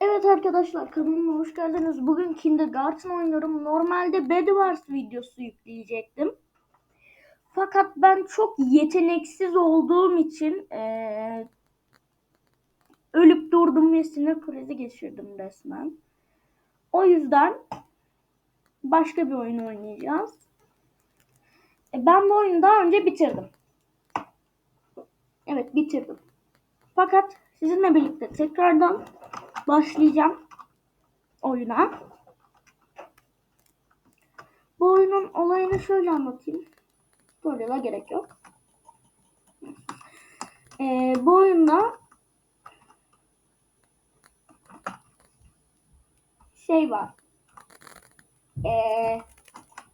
Evet arkadaşlar kanalıma hoş geldiniz. Bugün Kindergarten oynuyorum. Normalde Bedwars videosu yükleyecektim. Fakat ben çok yeteneksiz olduğum için eee, ölüp durdum ve sinir krizi geçirdim resmen. O yüzden başka bir oyun oynayacağız. E, ben bu oyunu daha önce bitirdim. Evet bitirdim. Fakat sizinle birlikte tekrardan başlayacağım oyuna. Bu oyunun olayını şöyle anlatayım. Tutorial'a gerek yok. Ee, bu oyunda şey var. Ee,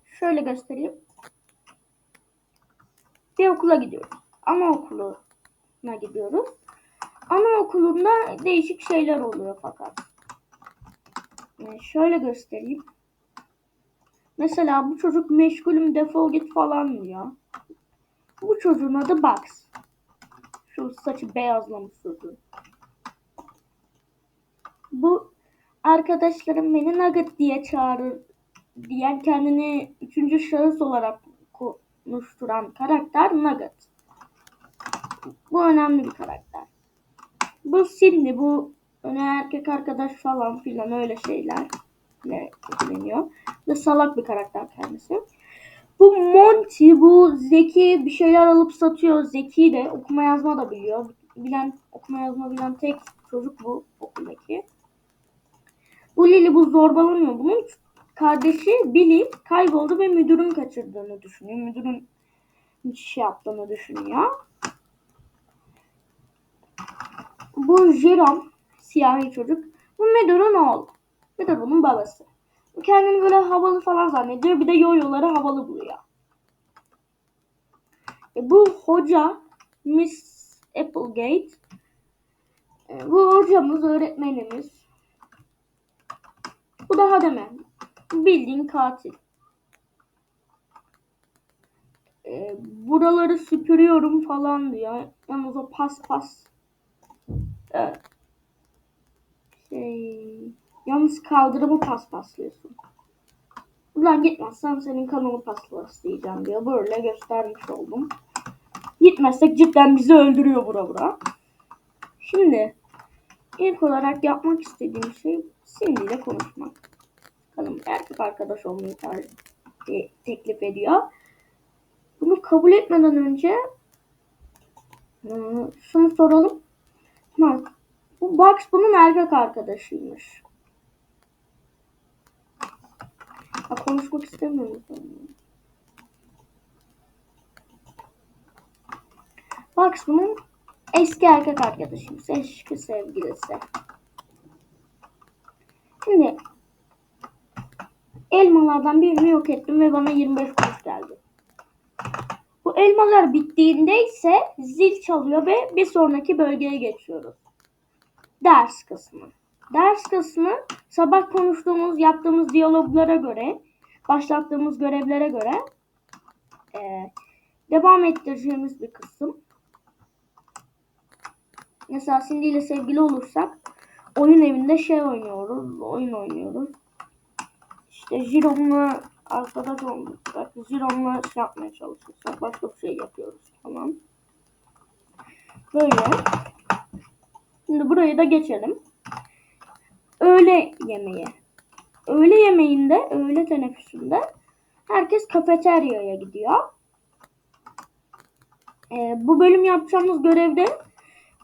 şöyle göstereyim. Bir okula gidiyoruz. Anaokuluna gidiyoruz. Anaokulunda değişik şeyler oluyor fakat. Ee, şöyle göstereyim. Mesela bu çocuk meşgulüm defol git falan diyor. Bu çocuğun adı Bugs. Şu saçı beyazlamış çocuğun. Bu arkadaşlarım beni Nugget diye çağırır diyen kendini üçüncü şahıs olarak konuşturan karakter Nugget. Bu önemli bir karakter. Bu Cindy, bu öne erkek arkadaş falan filan öyle şeyler ne ilgileniyor. Ve salak bir karakter kendisi. Bu Monty, bu Zeki bir şeyler alıp satıyor. Zeki de okuma yazma da biliyor. Bilen, okuma yazma bilen tek çocuk bu okuldaki. Bu Lily bu zorbalanıyor. Bunun kardeşi Billy kayboldu ve müdürün kaçırdığını düşünüyor. Müdürün şey yaptığını düşünüyor. Bu Jerome siyahi çocuk. Bu müdürün oğlu. Müdür bunun babası. Kendini böyle havalı falan zannediyor. Bir de yoyoları havalı buluyor. E, bu hoca Miss Applegate. E, bu hocamız, öğretmenimiz. Bu da Hademe. Bildiğin katil. E, buraları süpürüyorum falan diyor. Yalnız o pas pas. Şey, yalnız kaldırımı paspaslıyorsun. Buradan gitmezsen senin kanını paspasleyeceğim diyor. Böyle göstermiş oldum. Gitmezsek cidden bizi öldürüyor bura bura. Şimdi ilk olarak yapmak istediğim şey Cindy ile konuşmak. Bakalım erkek arkadaş olmayı te teklif ediyor. Bunu kabul etmeden önce şunu soralım. Bak bu Bugs bunun erkek arkadaşıymış. Ha, konuşmak istemiyorum. Bugs bunun eski erkek arkadaşıymış. Eski sevgilisi. Şimdi elmalardan birini yok ettim ve bana 25 kuruş geldi. Elmalar bittiğinde ise zil çalıyor ve bir sonraki bölgeye geçiyoruz. Ders kısmı. Ders kısmı sabah konuştuğumuz, yaptığımız diyaloglara göre, başlattığımız görevlere göre e, devam ettireceğimiz bir kısım. Mesela Cindy ile sevgili olursak oyun evinde şey oynuyoruz, oyun oynuyoruz. İşte Jiron'la arkadaş olmuşsak, Jiron'la şey yapmaya çalışırsak başka bir şey yapıyoruz. Tamam. Böyle. Şimdi burayı da geçelim. Öğle yemeği. Öğle yemeğinde, öğle teneffüsünde herkes kafeteryaya gidiyor. Ee, bu bölüm yapacağımız görevde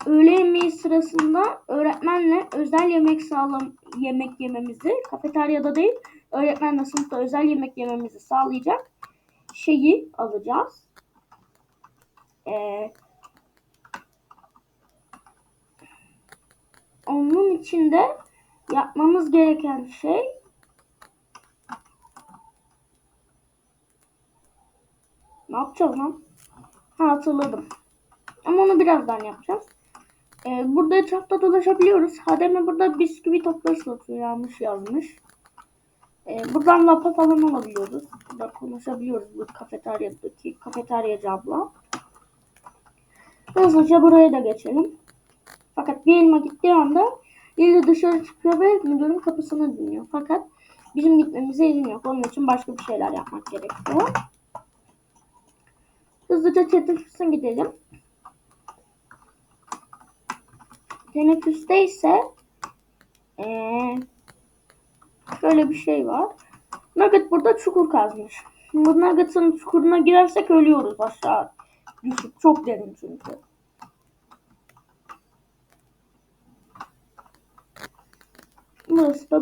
öğle yemeği sırasında öğretmenle özel yemek sağlam yemek yememizi kafeteryada değil öğretmenle sınıfta özel yemek yememizi sağlayacak şeyi alacağız. Ee, onun içinde yapmamız gereken şey ne yapacağız lan? Ha hatırladım. Ama onu birazdan yapacağız. Ee, burada etrafta dolaşabiliyoruz. Hademe burada bisküvi topları satıyor. Yazmış. Ee, buradan lapa falan alabiliyoruz. Burada konuşabiliyoruz bu kafeteryadaki kafeteryacı abla. Hızlıca buraya da geçelim. Fakat bir elma gittiği anda Lili dışarı çıkıyor ve müdürün kapısını dinliyor. Fakat bizim gitmemize izin yok. Onun için başka bir şeyler yapmak gerekiyor. Hızlıca teneffüse gidelim. Teneffüste ise ee, şöyle bir şey var. Nugget burada çukur kazmış. Bu Nugget'ın çukuruna girersek ölüyoruz aşağı düşüp. Çok derin çünkü. Burası da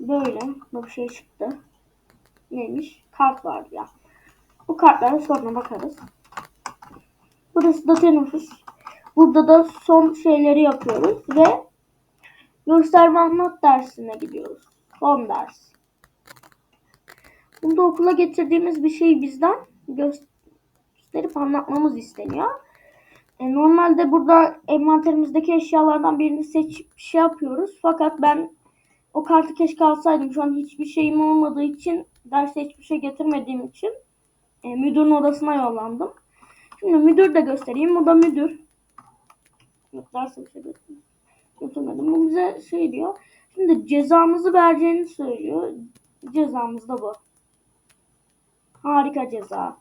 böyle. Bu bir şey çıktı. Neymiş? Kart vardı ya. Bu kartlara sonra bakarız. Burası da teneffüs. Burada da son şeyleri yapıyoruz ve gösterme anlat dersine gidiyoruz. Son ders. Bunda okula getirdiğimiz bir şeyi bizden gösterip anlatmamız isteniyor. E, normalde burada envanterimizdeki eşyalardan birini seçip şey yapıyoruz. Fakat ben o kartı keşke alsaydım. Şu an hiçbir şeyim olmadığı için derse hiçbir şey getirmediğim için e, müdürün odasına yollandım. Şimdi müdür de göstereyim. Bu da müdür. Yok derse bir şey götürmedim. Bu bize şey diyor. Şimdi cezamızı vereceğini söylüyor. Cezamız da bu. Harika ceza.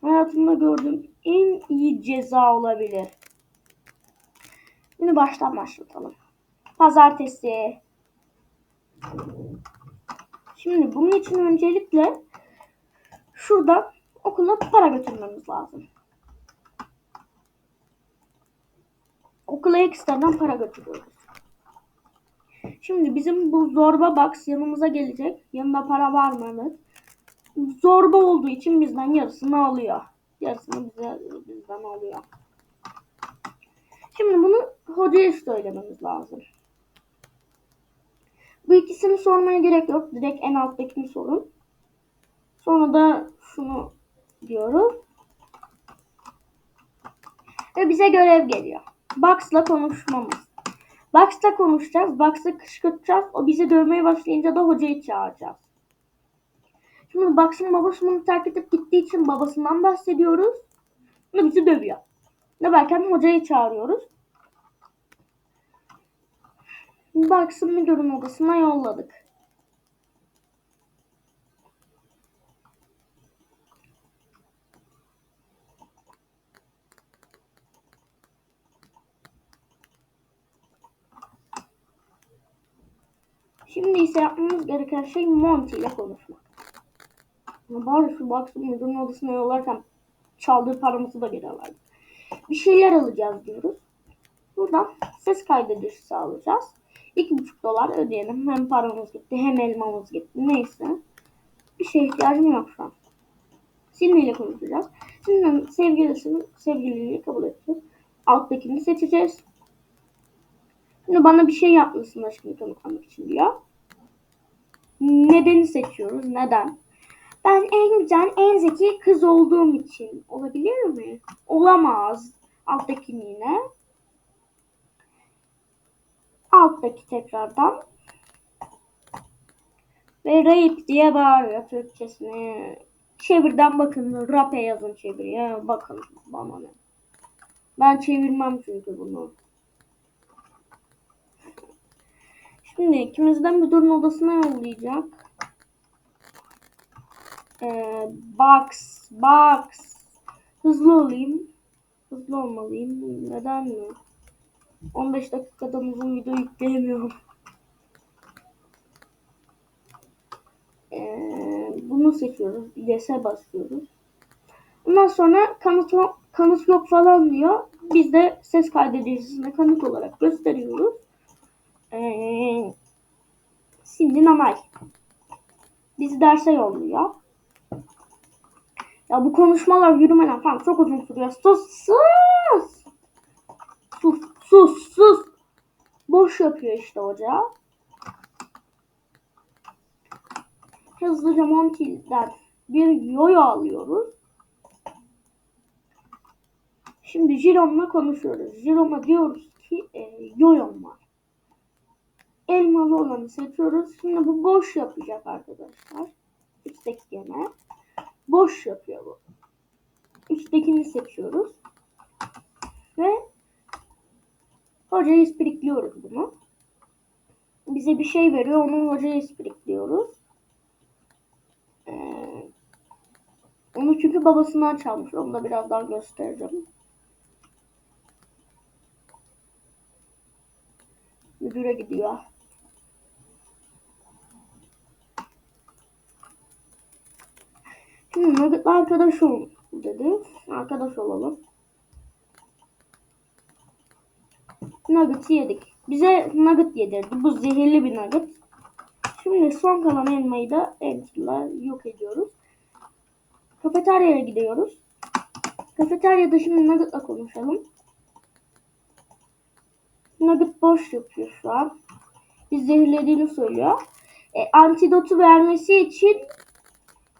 Hayatımda gördüğüm en iyi ceza olabilir. Şimdi baştan başlatalım. Pazartesi. Şimdi bunun için öncelikle şuradan okula para götürmemiz lazım. Okula ekstradan para götürüyoruz. Şimdi bizim bu zorba box yanımıza gelecek. Yanında para var mı? Evet. Zorba olduğu için bizden yarısını alıyor. Yarısını bize, bizden alıyor. Şimdi bunu hocaya söylememiz lazım. Bu ikisini sormaya gerek yok. Direkt en alttakini sorun. Sonra da şunu diyoruz. Ve bize görev geliyor. Box'la konuşmamız. Box'la konuşacağız. Box'la kışkırtacağız. O bizi dövmeye başlayınca da hocayı çağıracağız. Şimdi Box'ın babası bunu terk edip gittiği için babasından bahsediyoruz. Ve bizi dövüyor. Döverken hocayı çağırıyoruz. Box'ın müdürün odasına yolladık. Şimdi ise yapmamız gereken şey Monty ile konuşmak. Bari şu Box'ın müdürün odasına yollarken çaldığı paramızı da geri alalım. Bir şeyler alacağız diyoruz. Buradan ses kaydedicisi alacağız. 2,5 dolar ödeyelim. Hem paramız gitti hem elmamız gitti. Neyse. Bir şeye ihtiyacım yok şu an. Cindy ile konuşacağız. Cindy'nin sevgilisini, sevgililiği kabul edeceğiz. Alttakini seçeceğiz. Şimdi bana bir şey yapmasın aşkını kanıtlamak için diyor. Nedeni seçiyoruz. Neden? Ben en güzel, en zeki kız olduğum için. Olabilir mi? Olamaz. Alttakini yine. Alttaki tekrardan. Ve rape diye bağırıyor Türkçesini. Çevirden bakın. Rape yazın çeviriye. Bakın bana ne. Ben çevirmem çünkü bunu. Şimdi ikimizden müdürün odasına yollayacak. Ee, box, box. Hızlı olayım. Hızlı olmalıyım. Neden mi? 15 dakikadan uzun video yükleyemiyorum. Ee, bunu seçiyoruz. Yes'e basıyoruz. Ondan sonra kanıt, kanıt yok falan diyor. Biz de ses kaydedicisine kanıt olarak gösteriyoruz. Ee, Cindy Namay. Bizi derse yolluyor. Ya bu konuşmalar yürümeler falan çok uzun sürüyor. Sus sus. Sus sus sus. Boş yapıyor işte hoca. Hızlıca Monty'den bir yoyo alıyoruz. Şimdi Jerome'la konuşuyoruz. Jerome'a diyoruz ki e, yoyom var. Elmalı olanı seçiyoruz. Şimdi bu boş yapacak arkadaşlar. Üstteki gene. Boş yapıyor bu. Üsttekini seçiyoruz. Ve hocayı ispirikliyoruz bunu. bize bir şey veriyor. Onu hocaya isprikliyoruz. Ee, onu çünkü babasından çalmış. Onu da birazdan göstereceğim. Müdüre gidiyor. Şimdi Nugget'la arkadaş ol dedi. Arkadaş olalım. Nugget'ı yedik. Bize Nugget yedirdi. Bu zehirli bir Nugget. Şimdi son kalan elmayı da Enter'la yok ediyoruz. Kafeteryaya gidiyoruz. Kafeteryada şimdi Nugget'la konuşalım. Nugget boş yapıyor şu an. Biz zehirlediğini söylüyor. E, antidotu vermesi için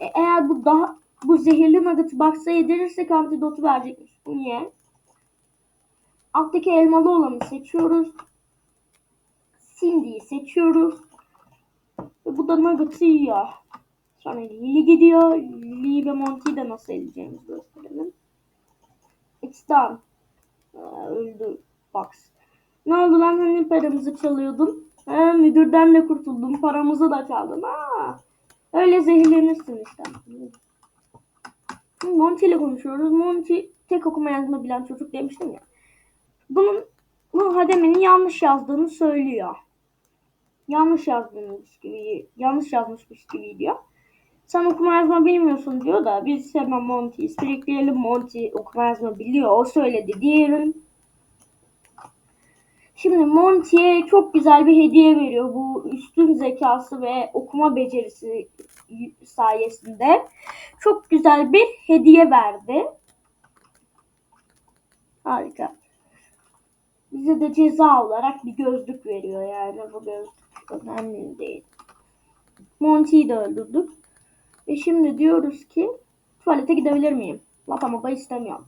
e, eğer bu daha bu zehirli nugget'ı baksa yedirirsek antidotu verecekmiş. Niye? Alttaki elmalı olanı seçiyoruz. Cindy'yi seçiyoruz. Ve bu da nugget'ı yiyor. Sonra Lily gidiyor. Lily ve Monty'yi de nasıl eleyeceğimizi gösterelim. It's done. Aa, öldü Box. Ne oldu lan hani paramızı çalıyordun? He, müdürden de kurtuldun. Paramızı da çaldın. Aa, öyle zehirlenirsin işte. Monty ile konuşuyoruz. Monty tek okuma yazma bilen çocuk demiştim ya. Bunun bu Hademe'nin yanlış yazdığını söylüyor. Yanlış yazdığımız gibi, yanlış yazmışmış gibi diyor. Sen okuma yazma bilmiyorsun diyor da biz hemen Monty'yi sürekleyelim. Monty okuma yazma biliyor. O söyledi diyelim. Şimdi Monty'ye çok güzel bir hediye veriyor. Bu üstün zekası ve okuma becerisi sayesinde çok güzel bir hediye verdi. Harika. Bize de ceza olarak bir gözlük veriyor yani bu gözlük önemli değil. Monty'yi de öldürdük. Ve şimdi diyoruz ki tuvalete gidebilir miyim? Lapa mapa istemiyorum.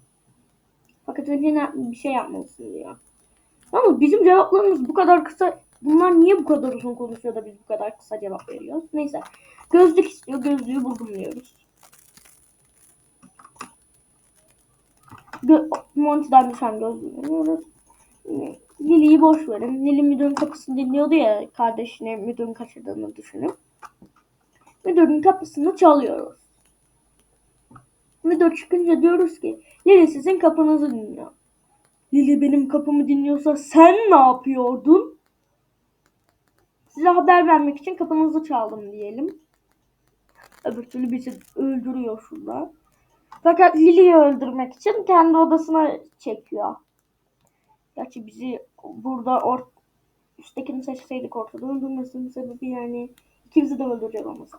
Fakat önce bir şey yapmalısın diyor. Ama bizim cevaplarımız bu kadar kısa. Bunlar niye bu kadar uzun konuşuyor da biz bu kadar kısa cevap veriyoruz? Neyse. Gözlük istiyor. Gözlüğü buldum diyoruz. Gö Monty'den düşen gözlüğü veriyoruz. Lily'yi boş verin. Lily müdürün kapısını dinliyordu ya kardeşine müdürün kaçırdığını düşünüp. Müdürün kapısını çalıyoruz. Müdür çıkınca diyoruz ki Lily sizin kapınızı dinliyor. Lili benim kapımı dinliyorsa sen ne yapıyordun? Size haber vermek için kapınızı çaldım diyelim. Öbür türlü bizi öldürüyor şurada. Fakat Lili'yi öldürmek için kendi odasına çekiyor. Gerçi bizi burada or üsttekini seçseydik ortada öldürmesinin sebebi yani ikimizi de öldürecek olması.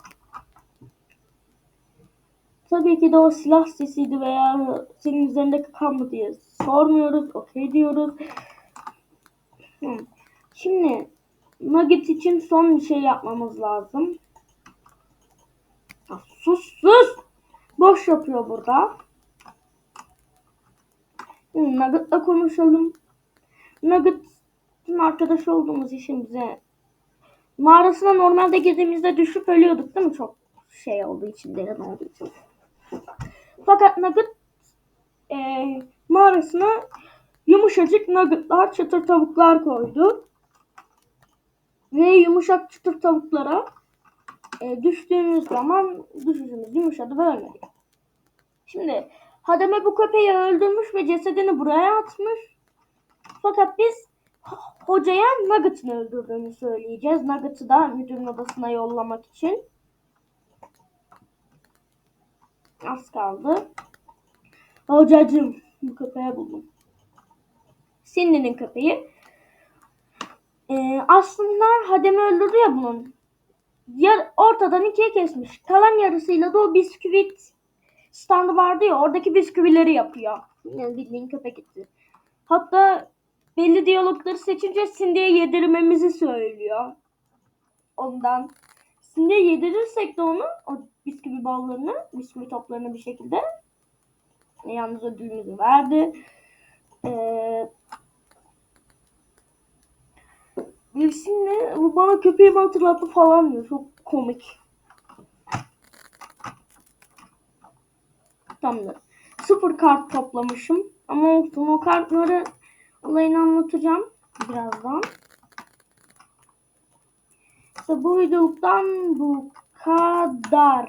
Tabii ki de o silah sesiydi veya senin üzerindeki kan mı diye sormuyoruz. Okey diyoruz. Şimdi Nugget için son bir şey yapmamız lazım. Ya, sus sus. Boş yapıyor burada. Nugget'la konuşalım. Nugget'ın arkadaş olduğumuz için bize mağarasına normalde girdiğimizde düşüp ölüyorduk değil mi? Çok şey olduğu için, derin olduğu için. Fakat Nugget e, mağarasına yumuşacık nuggetlar, çıtır tavuklar koydu. Ve yumuşak çıtır tavuklara e, düştüğümüz zaman düşüşümüz yumuşadı ve ölmedi. Şimdi Hademe bu köpeği öldürmüş ve cesedini buraya atmış. Fakat biz hocaya Nugget'ın öldürdüğünü söyleyeceğiz. Nugget'ı da müdürün odasına yollamak için. Az kaldı. Hocacığım bu köpeği buldum. Cindy'nin köpeği. Ee, aslında Hadem'i öldürdü ya bunun. Yar, ortadan ikiye kesmiş. Kalan yarısıyla da o bisküvit standı vardı ya oradaki bisküvileri yapıyor. Yani bildiğin köpek gitti. Hatta belli diyalogları seçince Cindy'ye yedirmemizi söylüyor. Ondan. Cindy'ye yedirirsek de onu o bisküvi ballarını, bisküvi toplarını bir şekilde yalnız ödülümüzü verdi. Ee, şimdi bu bana köpeğimi hatırlattı falan diyor. Çok komik. Tamamdır. Sıfır kart toplamışım. Ama olsun o kartları olayını anlatacağım birazdan. İşte bu videoluktan bu kadar.